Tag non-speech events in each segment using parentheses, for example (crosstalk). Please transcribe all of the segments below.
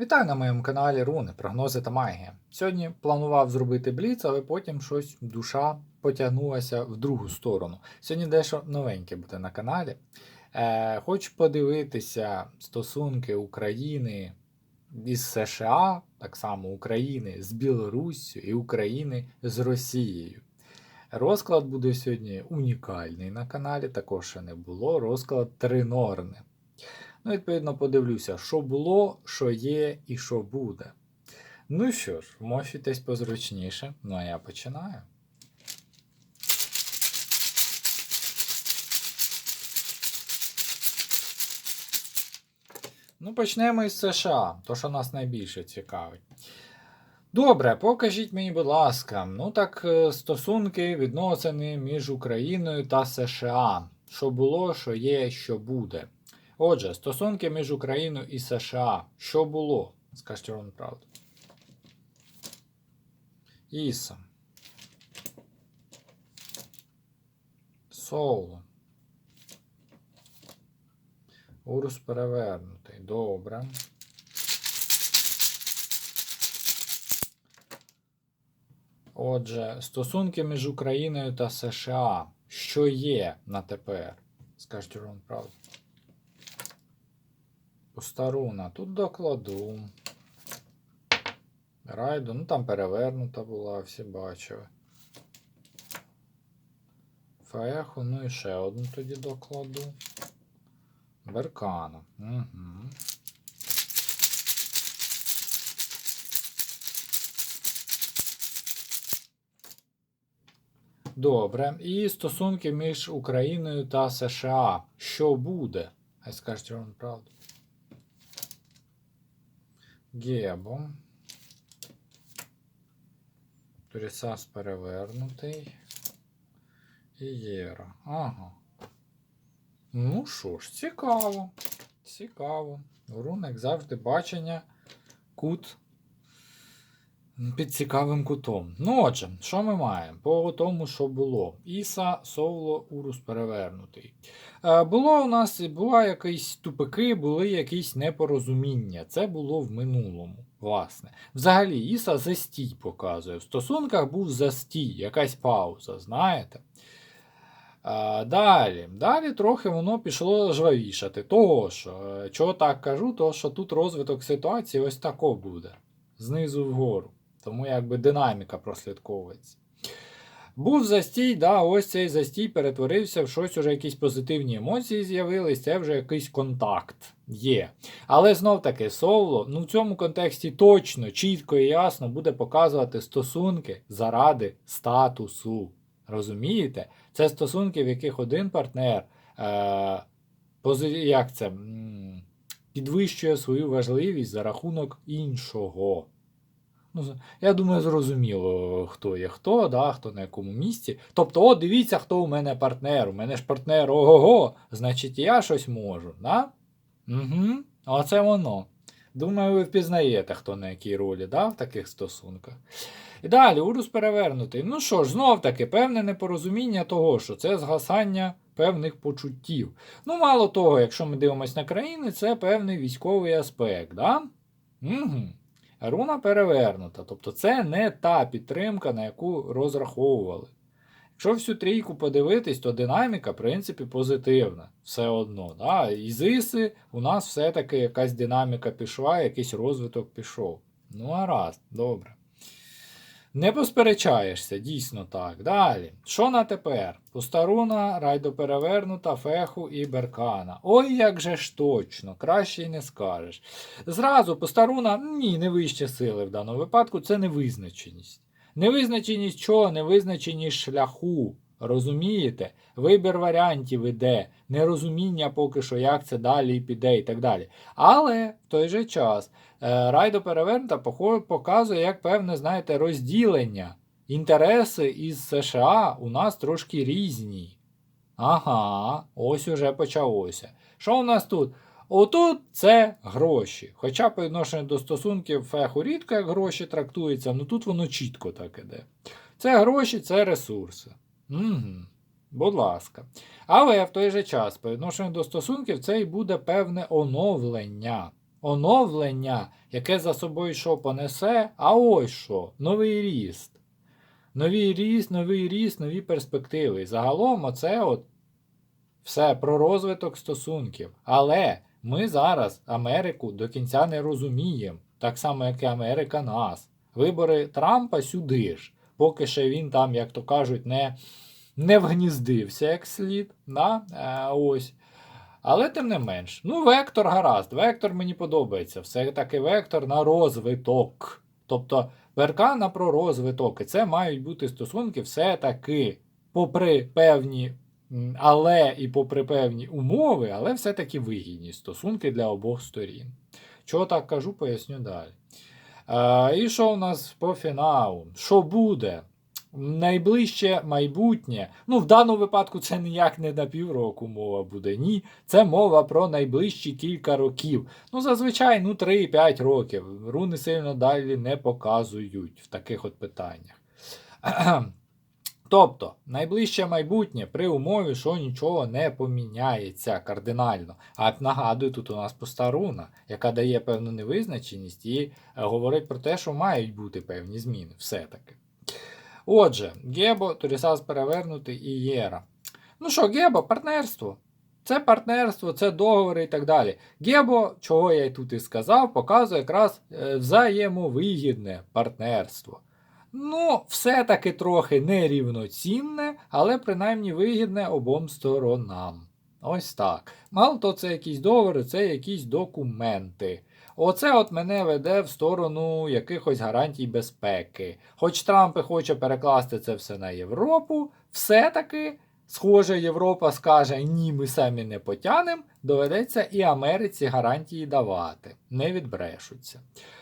Вітаю на моєму каналі Руни, прогнози та магія. Сьогодні планував зробити бліц, але потім щось душа потягнулася в другу сторону. Сьогодні дещо новеньке буде на каналі. Е, хочу подивитися стосунки України із США, так само України з Білоруссю і України з Росією. Розклад буде сьогодні унікальний на каналі, також ще не було. Розклад тринорний. Ну, відповідно, подивлюся, що було, що є і що буде. Ну що ж, вмощуйтесь позручніше. Ну а я починаю. Ну, почнемо із США, то, що нас найбільше цікавить. Добре, покажіть мені, будь ласка, ну так, е, стосунки, відносини між Україною та США. Що було, що є, що буде. Отже, стосунки між Україною і США. Що було? Скажіть вам правду. Іса. Соло. Урус перевернутий. Добре. Отже, стосунки між Україною та США. Що є на тепер? Скажіть вам правду. Постаруна. Тут докладу. Райду, ну там перевернута була, всі бачили. Феху, ну і ще одну тоді докладу. Беркана. Угу. Добре. І стосунки між Україною та США. Що буде? Хай скажете вам правду. Гебо. Турісас перевернутий. І Єра. Ага. Ну що ж, цікаво. Цікаво. Рунок завжди, бачення, кут під цікавим кутом. Ну, отже, що ми маємо? По тому, що було. Іса, Совло, Урус перевернутий. Е, було у нас була якісь тупики, були якісь непорозуміння. Це було в минулому. Власне. Взагалі, Іса застій показує. В стосунках був застій, якась пауза, знаєте? А, далі, далі трохи воно пішло жвавішати. Того що, е, чого так кажу, то що тут розвиток ситуації ось тако буде. Знизу вгору. Тому якби динаміка прослідковується. Був застій, да, ось цей застій перетворився в щось, уже якісь позитивні емоції з'явились, це вже якийсь контакт є. Але знов таки соло, ну в цьому контексті точно, чітко і ясно буде показувати стосунки заради статусу. Розумієте? Це стосунки, в яких один партнер е, як це, підвищує свою важливість за рахунок іншого. Ну, я думаю, зрозуміло, хто є хто, да, хто на якому місці. Тобто, о, дивіться, хто у мене партнер. У мене ж партнер ого-го, значить, я щось можу. Да? Угу. Оце воно. Думаю, ви впізнаєте, хто на якій ролі да, в таких стосунках. І далі, урус перевернутий. Ну що ж, знов таки, певне непорозуміння того, що це згасання певних почуттів. Ну, мало того, якщо ми дивимося на країни, це певний військовий аспект. Да? Угу. Руна перевернута. Тобто це не та підтримка, на яку розраховували. Якщо всю трійку подивитись, то динаміка, в принципі, позитивна. Все одно. Да? Ізиси у нас все-таки якась динаміка пішла, якийсь розвиток пішов. Ну, гаразд, добре. Не посперечаєшся, дійсно так. Далі. Що на тепер? Пустаруна, райдоперевернута, феху і беркана. Ой, як же ж точно, краще й не скажеш. Зразу постаруна ні, не вище сили в даному випадку це невизначеність. Невизначеність чого? Невизначеність шляху. Розумієте? Вибір варіантів іде, нерозуміння поки що, як це далі піде і так далі. Але в той же час е, райдо перевернута показує як певне, знаєте, розділення. Інтереси із США у нас трошки різні. Ага, ось уже почалося. Що у нас тут? Отут це гроші. Хоча по відношенню до стосунків феху рідко як гроші трактується, ну тут воно чітко так іде. Це гроші, це ресурси. Угу. Будь ласка. Але в той же час, по відношенню до стосунків, це і буде певне оновлення. оновлення, яке за собою що понесе, а ось що, новий ріст. Новий ріст, новий ріст, нові перспективи. І загалом, оце от все про розвиток стосунків. Але ми зараз Америку до кінця не розуміємо, так само, як і Америка нас. Вибори Трампа сюди ж, поки ще він там, як то кажуть, не, не вгніздився як слід. Да? Е, ось. Але тим не менш, ну, вектор гаразд. Вектор мені подобається. Все-таки вектор на розвиток. Тобто перкана про розвиток. І це мають бути стосунки все-таки, попри певні, але і попри певні умови, але все-таки вигідні стосунки для обох сторін. Чого так кажу, поясню далі. Е, і що у нас по фіналу? Що буде? Найближче майбутнє. Ну, в даному випадку це ніяк не на півроку мова буде. Ні. Це мова про найближчі кілька років. Ну, зазвичай, ну, 3-5 років. Руни сильно далі не показують в таких от питаннях. Тобто, найближче майбутнє при умові, що нічого не поміняється кардинально. А нагадую, тут у нас пуста руна, яка дає певну невизначеність і е, говорить про те, що мають бути певні зміни все-таки. Отже, Гебо, Турісас перевернутий і Єра. Ну що, Гебо, партнерство. Це партнерство, це договори і так далі. Гебо, чого я й тут і сказав, показує якраз е, взаємовигідне партнерство. Ну, все-таки трохи нерівноцінне, але принаймні вигідне обом сторонам. Ось так. Мало то це якісь договори, це якісь документи. Оце от мене веде в сторону якихось гарантій безпеки. Хоч Трамп і хоче перекласти це все на Європу, все-таки, схоже, Європа скаже, ні, ми самі не потянемо, доведеться і Америці гарантії давати, не відбрешуться.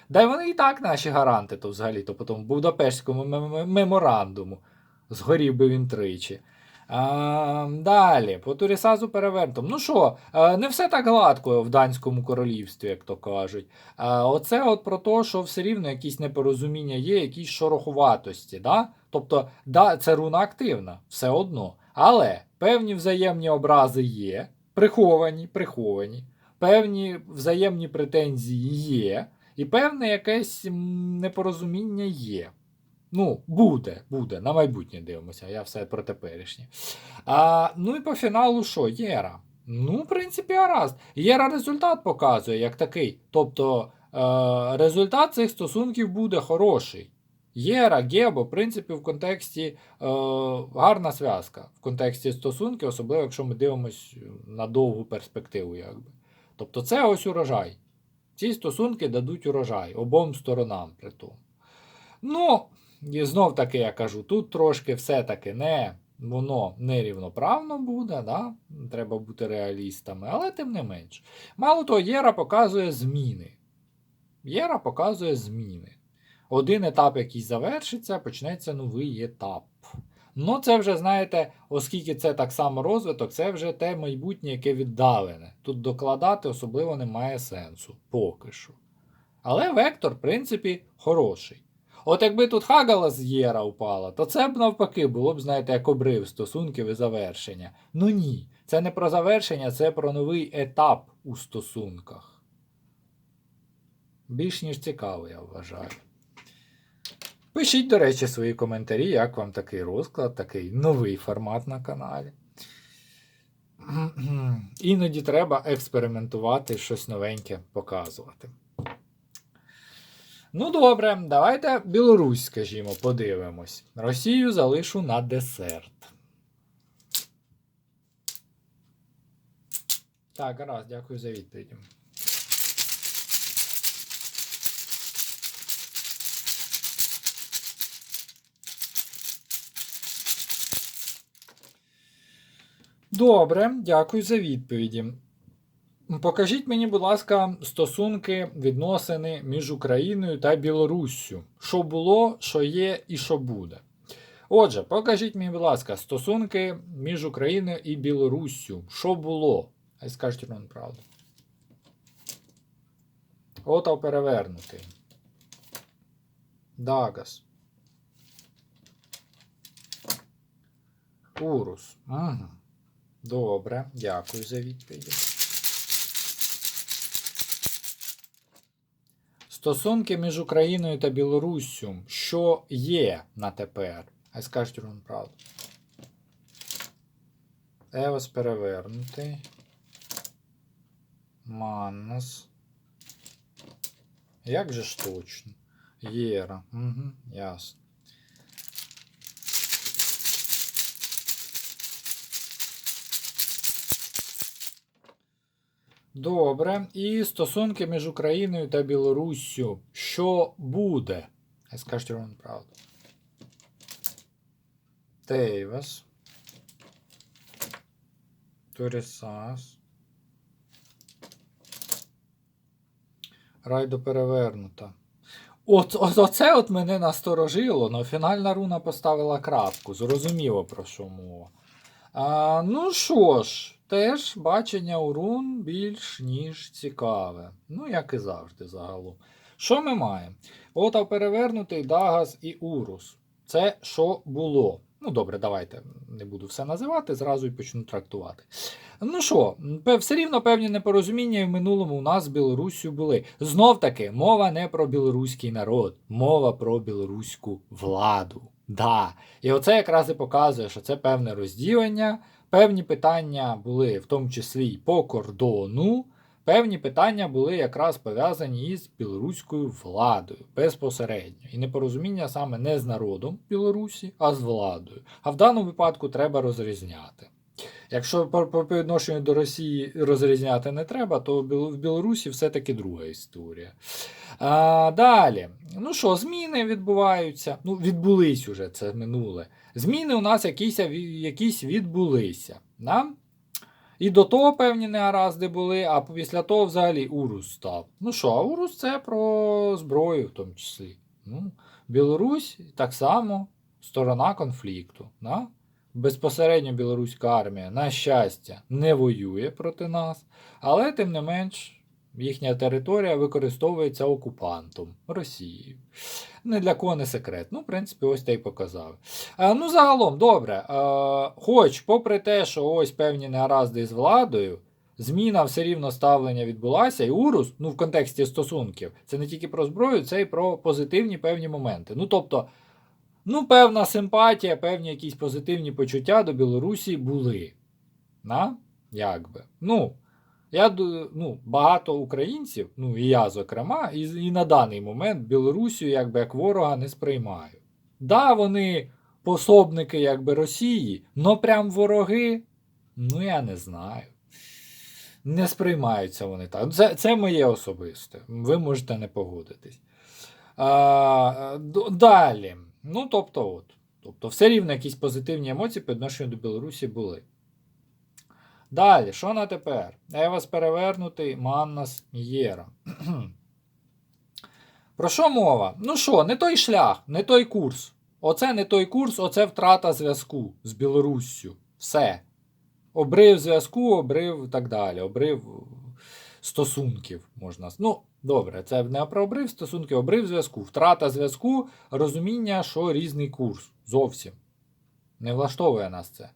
Да й вони і так наші гаранти, то взагалі, то потім в Будапештському мем- мем- меморандуму. Згорів би він тричі. А, далі, по Турісазу перевертом. Ну що, е, не все так гладко в Данському королівстві, як то кажуть. А, оце от про те, що все рівно якісь непорозуміння є, якісь шорохуватості. Да? Тобто, да, це руна активна, все одно. Але певні взаємні образи є, приховані, приховані, певні взаємні претензії є, і певне якесь непорозуміння є. Ну, буде, буде. На майбутнє дивимося, я все про теперішнє. А, ну і по фіналу що? Єра. Ну, в принципі, гаразд. Єра результат показує як такий. Тобто е, результат цих стосунків буде хороший. Єра, Гебо, в принципі, в контексті е, гарна зв'язка. В контексті стосунків, особливо, якщо ми дивимося на довгу перспективу. Якби. Тобто це ось урожай. Ці стосунки дадуть урожай обом сторонам при тому. Ну, і знов таки я кажу, тут трошки все-таки не воно нерівноправно буде, да? треба бути реалістами, але тим не менш. Мало того, Єра показує зміни. Єра показує зміни. Один етап, який завершиться, почнеться новий етап. Ну, це вже, знаєте, оскільки це так само розвиток, це вже те майбутнє, яке віддалене. Тут докладати особливо немає сенсу, поки що. Але вектор, в принципі, хороший. От якби тут Хагала з Єра впала, то це б навпаки було б, знаєте, як обрив стосунків і завершення. Ну ні, це не про завершення, це про новий етап у стосунках. Більш ніж цікаво, я вважаю. Пишіть, до речі, свої коментарі, як вам такий розклад, такий новий формат на каналі. (clears throat) Іноді треба експериментувати, щось новеньке показувати. Ну, добре, давайте Білорусь, скажімо, подивимось. Росію залишу на десерт. Так, гаразд, дякую за відповідь. Добре, дякую за відповіді. Покажіть мені, будь ласка, стосунки, відносини між Україною та Білоруссю. Що було, що є і що буде. Отже, покажіть мені, будь ласка, стосунки між Україною і Білоруссю. Що було? Хай скажіть вам правду. Отав перевернутий. Дагас. Урус. Угу. Добре, дякую за відповіді. Стосунки між Україною та Білоруссю, що є на тепер? Хай скажуть вам правду. Евос перевернутий. Маннас. Як же ж точно? Єра. Угу, ясно. Добре. І стосунки між Україною та Білоруссю. Що буде? Хай скажуть вам правду. Тейвас. Торісас. Райдо перевернута. От, от оце от мене насторожило, але фінальна руна поставила крапку. Зрозуміло про що мова. А, ну що ж, теж бачення у рун більш ніж цікаве. Ну, як і завжди, загалом. Що ми маємо? Ота перевернутий Дагас і Урус. Це що було? Ну, добре, давайте не буду все називати, зразу і почну трактувати. Ну що, все рівно певні непорозуміння в минулому у нас з Білоруссю були. Знов таки, мова не про білоруський народ, мова про білоруську владу. Да. І оце якраз і показує, що це певне розділення. Певні питання були в тому числі й по кордону. Певні питання були якраз пов'язані із білоруською владою безпосередньо. І непорозуміння саме не з народом Білорусі, а з владою. А в даному випадку треба розрізняти. Якщо по, відношенню до Росії розрізняти не треба, то в Білорусі все-таки друга історія. А, далі. Ну що, зміни відбуваються. Ну, відбулись уже, це минуле. Зміни у нас якісь, якісь відбулися. Да? І до того певні негаразди були, а після того взагалі Урус став. Ну що, а Урус це про зброю в тому числі. Ну, Білорусь так само сторона конфлікту. Да? Безпосередньо білоруська армія, на щастя, не воює проти нас, але тим не менш їхня територія використовується окупантом Росією. Не для кого не секрет. Ну, в принципі, ось те й показав. А, ну, загалом, добре. А, хоч, попри те, що ось певні негаразди з владою, зміна все рівно ставлення відбулася, і Урус, ну в контексті стосунків, це не тільки про зброю, це й про позитивні певні моменти. Ну, тобто, ну, певна симпатія, певні якісь позитивні почуття до Білорусі були. На? Як би. Ну, я ну, багато українців, ну і я, зокрема, і, і на даний момент Білорусію якби як ворога не сприймаю. Да, вони пособники якби Росії, но прям вороги, ну я не знаю. Не сприймаються вони так. Це, це моє особисте. Ви можете не погодитись. А, далі. Ну, тобто, от. Тобто, все рівно якісь позитивні емоції по відношенню до Білорусі були. Далі, що на тепер? Евас перевернутий, Маннас Єра. (clears throat) Про що мова? Ну що, не той шлях, не той курс. Оце не той курс, оце втрата зв'язку з Білоруссю. Все. Обрив зв'язку, обрив і так далі. Обрив стосунків можна. Ну, добре, це не про обрив стосунків, обрив зв'язку. Втрата зв'язку, розуміння, що різний курс. Зовсім. Не влаштовує нас це.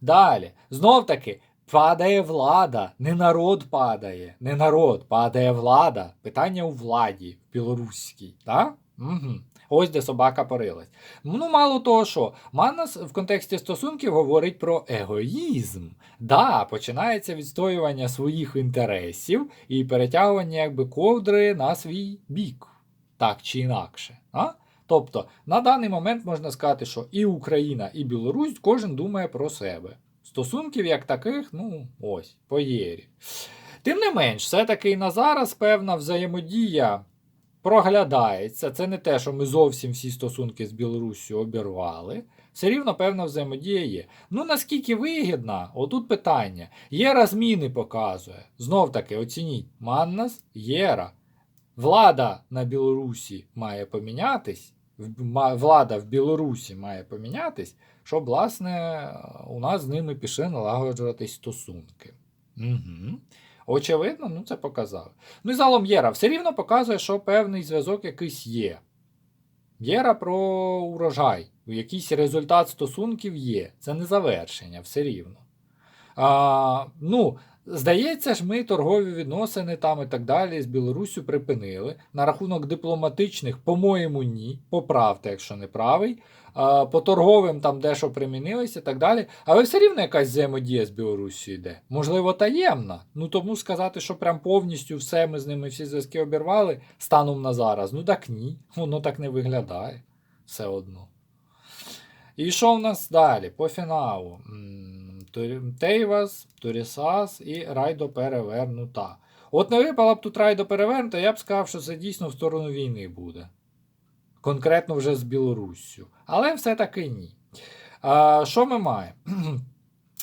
Далі. Знов таки, падає влада. Не народ падає. Не народ, падає влада. Питання у владі в білоруській. Так? Угу. Ось де собака порилась. Ну, мало того, що Маннас в контексті стосунків говорить про егоїзм. Да, починається відстоювання своїх інтересів і перетягування якби ковдри на свій бік. Так чи інакше. А? Тобто, на даний момент можна сказати, що і Україна, і Білорусь кожен думає про себе. Стосунків як таких, ну ось, по єрі. Тим не менш, все-таки і на зараз певна взаємодія проглядається. Це не те, що ми зовсім всі стосунки з Білоруссю обірвали. Все рівно певна взаємодія є. Ну наскільки вигідна, отут питання. Єра зміни показує. Знов таки, оцініть, Маннас Єра. Влада на Білорусі має помінятись, влада в Білорусі має помінятись, щоб, власне, у нас з ними пішли налагоджуватись стосунки. Угу. Очевидно, ну це показав. Ну і загалом Єра все рівно показує, що певний зв'язок якийсь є. Єра про урожай. Якийсь результат стосунків є. Це не завершення, все рівно. А, ну, Здається ж, ми торгові відносини там і так далі з Білоруссю припинили. На рахунок дипломатичних, по-моєму, ні. Поправте, якщо не правий. По торговим там дещо примінилися і так далі. Але все рівно якась взаємодія з Білоруссю йде. Можливо, таємна. Ну тому сказати, що прям повністю все ми з ними всі зв'язки обірвали станом на зараз. Ну так ні. Воно так не виглядає. Все одно. І що в нас далі? По фіналу. Тейвас, Турісас і Райдо перевернута. От не випала б тут Райдо перевернута, я б сказав, що це дійсно в сторону війни буде. Конкретно вже з Білоруссю. Але все-таки ні. А, що ми маємо? (clears throat)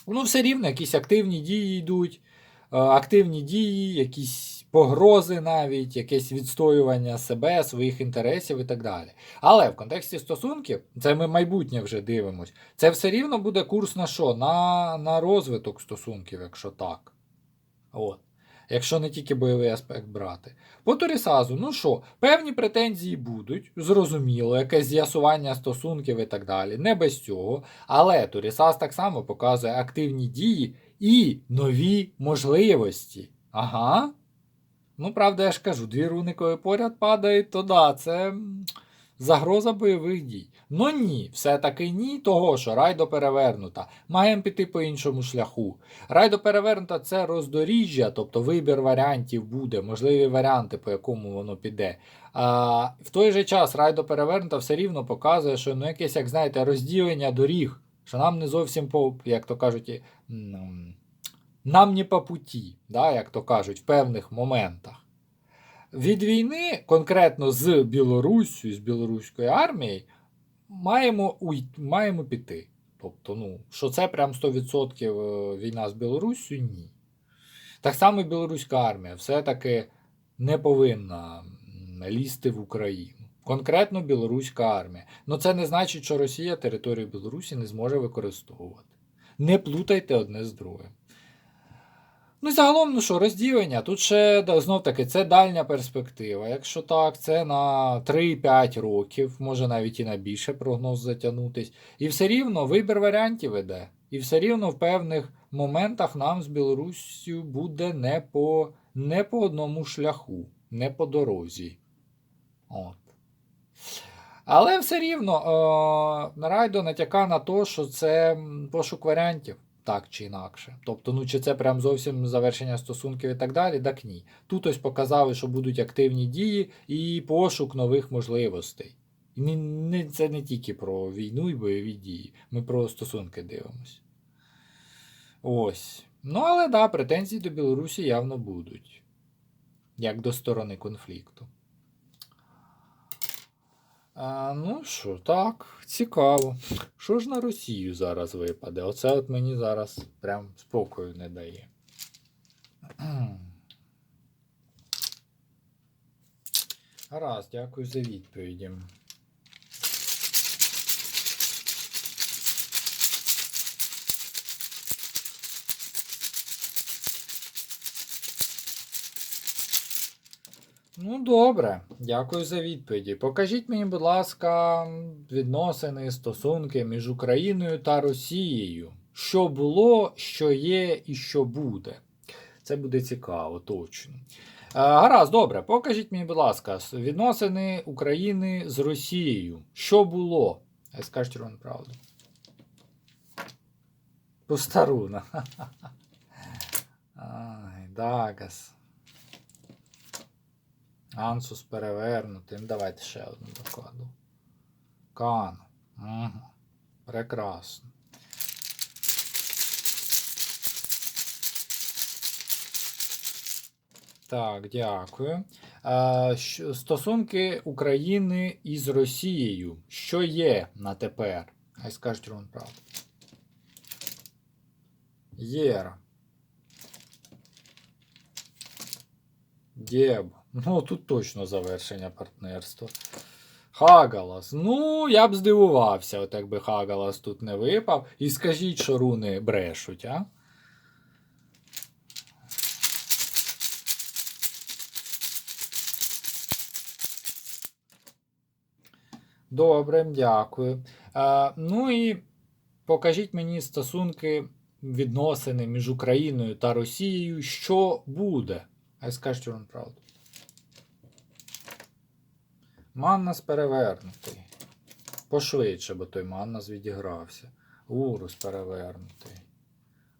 ну, все рівно, якісь активні дії йдуть, активні дії, якісь погрози навіть, якесь відстоювання себе, своїх інтересів і так далі. Але в контексті стосунків, це ми майбутнє вже дивимось, це все рівно буде курс на що? На, на розвиток стосунків, якщо так. От. Якщо не тільки бойовий аспект брати. По Торісазу, ну що, певні претензії будуть, зрозуміло, якесь з'ясування стосунків і так далі. Не без цього. Але Торісаз так само показує активні дії і нові можливості. Ага. Ну, правда, я ж кажу, дві руни, коли поряд падають, то да, це загроза бойових дій. Ну ні, все-таки ні, того що райдо перевернута. Маємо піти по іншому шляху. Райдо перевернута це роздоріжжя, тобто вибір варіантів буде, можливі варіанти, по якому воно піде. А, в той же час райдо перевернута все рівно показує, що ну, якесь, як знаєте, розділення доріг, що нам не зовсім по, як то кажуть, нам не по путі, да, як то кажуть, в певних моментах. Від війни, конкретно з Білоруссю, з білоруською армією, маємо, уй, маємо піти. Тобто, ну, що це прям 100% е, війна з Білоруссю, ні. Так само і білоруська армія все-таки не повинна лізти в Україну. Конкретно білоруська армія. Ну це не значить, що Росія територію Білорусі не зможе використовувати. Не плутайте одне з другим. Ну загалом, ну що, розділення. Тут ще знов таки це дальня перспектива. Якщо так, це на 3-5 років, може навіть і на більше прогноз затягнутись. І все рівно вибір варіантів іде. І все рівно в певних моментах нам з Білоруссю буде не по, не по одному шляху, не по дорозі. От. Але все рівно е, Райдо натяка на те, що це пошук варіантів, так чи інакше. Тобто, ну чи це прям зовсім завершення стосунків і так далі, так ні. Тут ось показали, що будуть активні дії і пошук нових можливостей. І не, це не тільки про війну і бойові дії. Ми про стосунки дивимося. Ось. Ну, але да, претензії до Білорусі явно будуть. Як до сторони конфлікту. А, ну що, так, цікаво. Що ж на Росію зараз випаде? Оце от мені зараз прям спокою не дає. Гаразд, дякую за відповіді. Ну, добре, дякую за відповіді. Покажіть мені, будь ласка, відносини, стосунки між Україною та Росією. Що було, що є і що буде. Це буде цікаво, точно. Е, Гаразд, добре, покажіть мені, будь ласка, відносини України з Росією. Що було? Хай скажуть червону правду. Пустаруна. (laughs) Ай, Дагас. Ансус перевернутий. Ну, Давайте ще одну докладу. Кан. Угу. Прекрасно. Так, дякую. Стосунки України із Росією. Що є на тепер? Хай скажуть Рон правду. Єра. Дєб. Ну, тут точно завершення партнерства. Хагалас. Ну, я б здивувався, от якби Хагалас тут не випав. І скажіть, що руни брешуть, а? Добре, дякую. А, ну і покажіть мені стосунки відносини між Україною та Росією, що буде? Хай скажуть вам правду. Маннас перевернутий. Пошвидше, бо той Маннас відігрався. Урус перевернутий.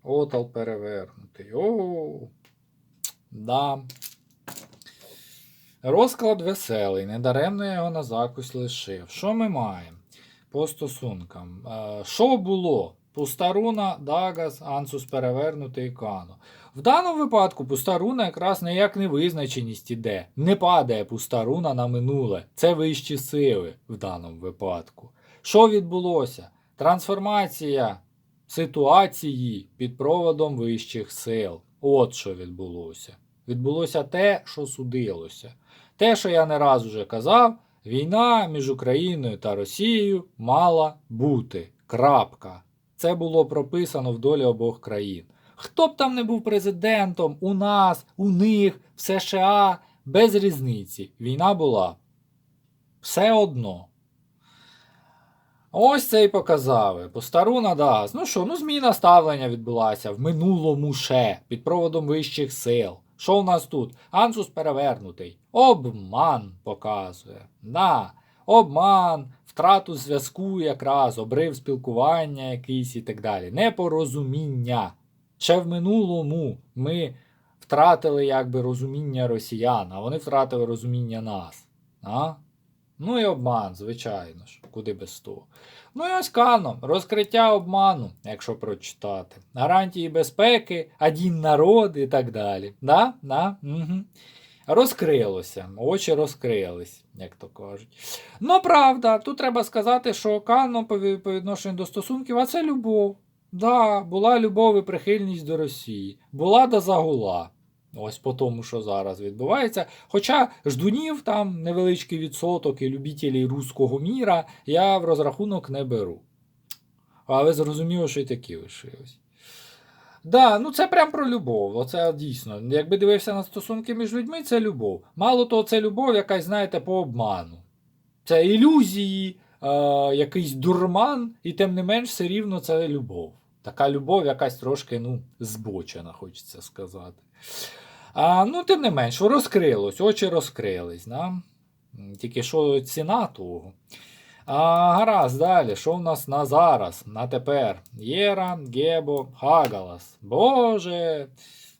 Отал перевернутий. О. Да. Розклад веселий, недаремно я його на закусь лишив. Що ми маємо по стосункам? Е, Що було? Пустаруна, Дагас, Ансус перевернутий Кано. В даному випадку пустаруна якраз ніяк не визначеність іде. Не падає пустаруна на минуле. Це вищі сили в даному випадку. Що відбулося? Трансформація ситуації під проводом вищих сил. От що відбулося. Відбулося те, що судилося. Те, що я не раз уже казав, війна між Україною та Росією мала бути. Крапка. Це було прописано в долі обох країн. Хто б там не був президентом, у нас, у них, в США, без різниці. Війна була. Все одно. Ось це і показали. Постаруна Дагас. Ну що, ну зміна ставлення відбулася в минулому ще під проводом вищих сил. Що у нас тут? Ансус перевернутий. Обман показує. Да, обман, втрату зв'язку якраз, обрив спілкування якийсь і так далі. Непорозуміння. Ще в минулому ми втратили якби розуміння росіян, а вони втратили розуміння нас. А? Ну і обман, звичайно ж, куди без того. Ну і ось кано, розкриття обману, якщо прочитати. Гарантії безпеки, один народ і так далі. Да? Да? Угу. Розкрилося, очі розкрились, як то кажуть. Ну, правда, тут треба сказати, що кано по відношенню до стосунків, а це любов. Да, була любов і прихильність до Росії. Була да загула. Ось по тому, що зараз відбувається. Хоча ждунів там невеличкий відсоток і любителів руського міра я в розрахунок не беру. Але зрозуміло, що і такі лишились. Да, ну це прям про любов. Оце дійсно. Якби дивився на стосунки між людьми, це любов. Мало того, це любов, якась, знаєте, по обману. Це ілюзії, якийсь дурман, і тим не менш, все рівно це любов. Така любов, якась трошки, ну, збочена, хочеться сказати. А, ну, тим не менш, розкрилось, очі розкрились. Да? Тільки що ціна того. А, гаразд, далі. Що в нас на зараз, на тепер? Єра, Гебо, Хагалас. Боже.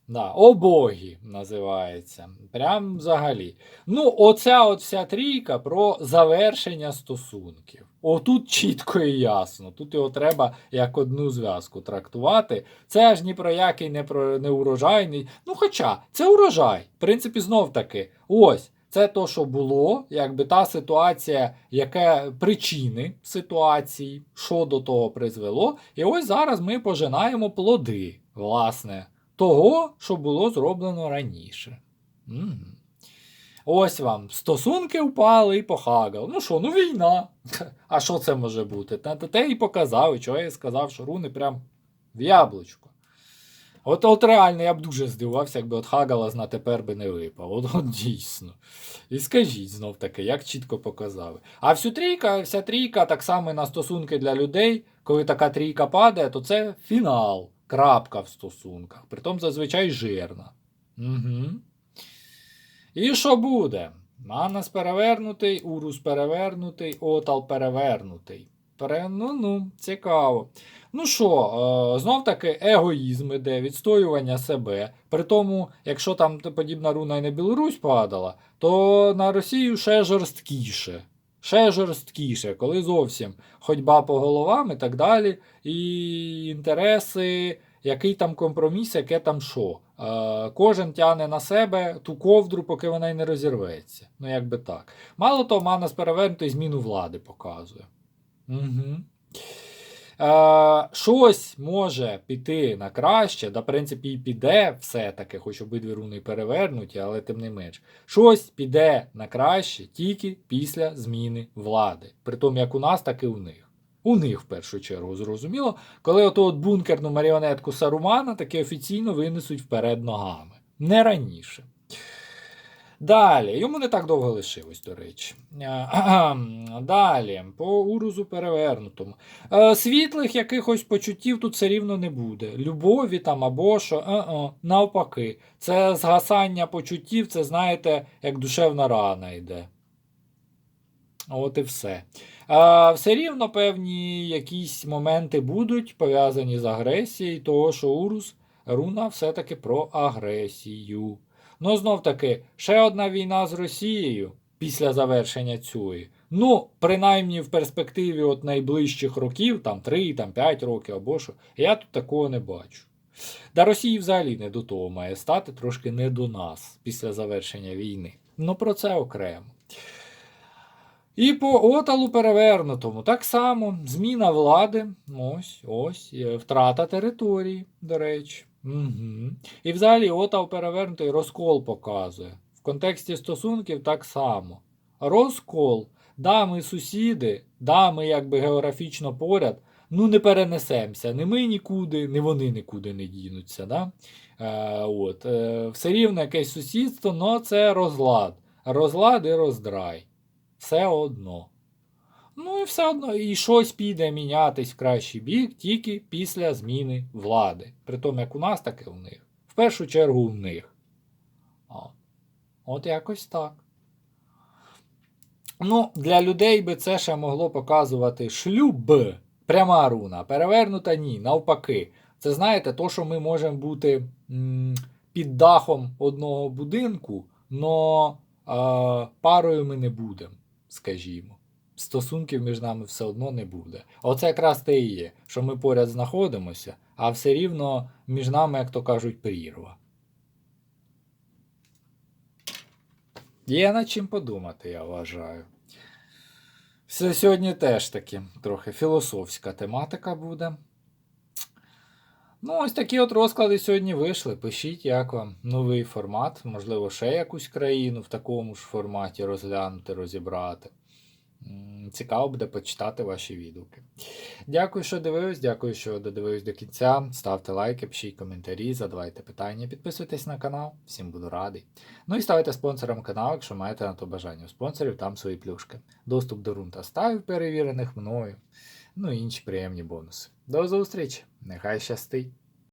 Да, обогі називається. Прям взагалі. Ну, оця от вся трійка про завершення стосунків. Отут чітко і ясно. Тут його треба як одну зв'язку трактувати. Це аж ні про який не про не урожайний. Ну, хоча це урожай. В принципі, знов таки, ось. Це то, що було, якби та ситуація, яке причини ситуації, що до того призвело. І ось зараз ми пожинаємо плоди, власне, того, що було зроблено раніше. Ось вам стосунки впали і похагали. Ну що, ну війна. (laughs) А що це може бути? Та те і показав, і чого я сказав, що руни прям в яблучко. От, от реально я б дуже здивувався, якби от Хагалас на тепер би не випав. От, от дійсно. І скажіть знов таки, як чітко показали. А всю трійка, вся трійка, так само на стосунки для людей, коли така трійка падає, то це фінал, крапка в стосунках. Притом зазвичай жирна. Угу. І що буде? Манас перевернутий, Урус перевернутий, Отал перевернутий. Пере... Ну, ну, цікаво. Ну що, е, знов таки егоїзм іде, відстоювання себе. При тому, якщо там подібна руна і на Білорусь падала, то на Росію ще жорсткіше. Ще жорсткіше, коли зовсім ходьба по головам і так далі, і інтереси, який там компроміс, яке там що. Е, кожен тягне на себе ту ковдру, поки вона й не розірветься. Ну, як би так. Мало того, Манас перевернутий зміну влади показує. Угу. Е, щось може піти на краще, да, в принципі, і піде все-таки, хоч обидві руни перевернуті, але тим не менш. Щось піде на краще тільки після зміни влади. Притом як у нас, так і у них. У них в першу чергу зрозуміло, коли ото от бункерну маріонетку Сарумана таки офіційно винесуть вперед ногами. Не раніше. Далі, йому не так довго лишилось, до речі. Е, Далі, по урузу перевернутому. Е, Світлих якихось почуттів тут все рівно не буде. Любові там або що, е-е, навпаки. Це згасання почуттів, це, знаєте, як душевна рана йде. От і все. А, все рівно певні якісь моменти будуть пов'язані з агресією, того що Урус руна все-таки про агресію. Ну, знов таки, ще одна війна з Росією після завершення цієї. Ну, принаймні в перспективі от найближчих років, там 3, там 5 років або що, я тут такого не бачу. До Росії взагалі не до того має стати, трошки не до нас після завершення війни. Ну про це окремо. І по оталу перевернутому так само зміна влади, ось, ось, е, втрата території, до речі. Угу. І взагалі отал перевернутий розкол показує. В контексті стосунків так само. Розкол, да, ми сусіди, да, ми якби географічно поряд, ну не перенесемося. Ні ми нікуди, ні вони нікуди не дінуться. Да? Е, от, е, все рівно якесь сусідство, але це розлад. Розлад і роздрай. Все одно. Ну і все одно, і щось піде мінятись в кращий бік тільки після зміни влади. При тому, як у нас, так і у них. В першу чергу у них. От, От якось так. Ну, для людей би це ще могло показувати шлюб. Пряма руна. Перевернута ні, навпаки. Це знаєте, то, що ми можемо бути м, під дахом одного будинку, но е, парою ми не будемо, скажімо. Стосунків між нами все одно не буде. Оце якраз те і є, що ми поряд знаходимося, а все рівно між нами, як то кажуть, прірва. Є над чим подумати, я вважаю. Все сьогодні теж таки трохи філософська тематика буде. Ну, ось такі от розклади сьогодні вийшли. Пишіть, як вам новий формат, можливо, ще якусь країну в такому ж форматі розглянути, розібрати. Цікаво буде почитати ваші відгуки. Дякую, що дивились, дякую, що додивились до кінця. Ставте лайки, пишіть коментарі, задавайте питання, підписуйтесь на канал, всім буду радий. Ну і ставайте спонсором каналу, якщо маєте на то бажання. У спонсорів там свої плюшки. Доступ до рун та ставів, перевірених мною. Ну і інші приємні бонуси. До зустрічі! Нехай щастить!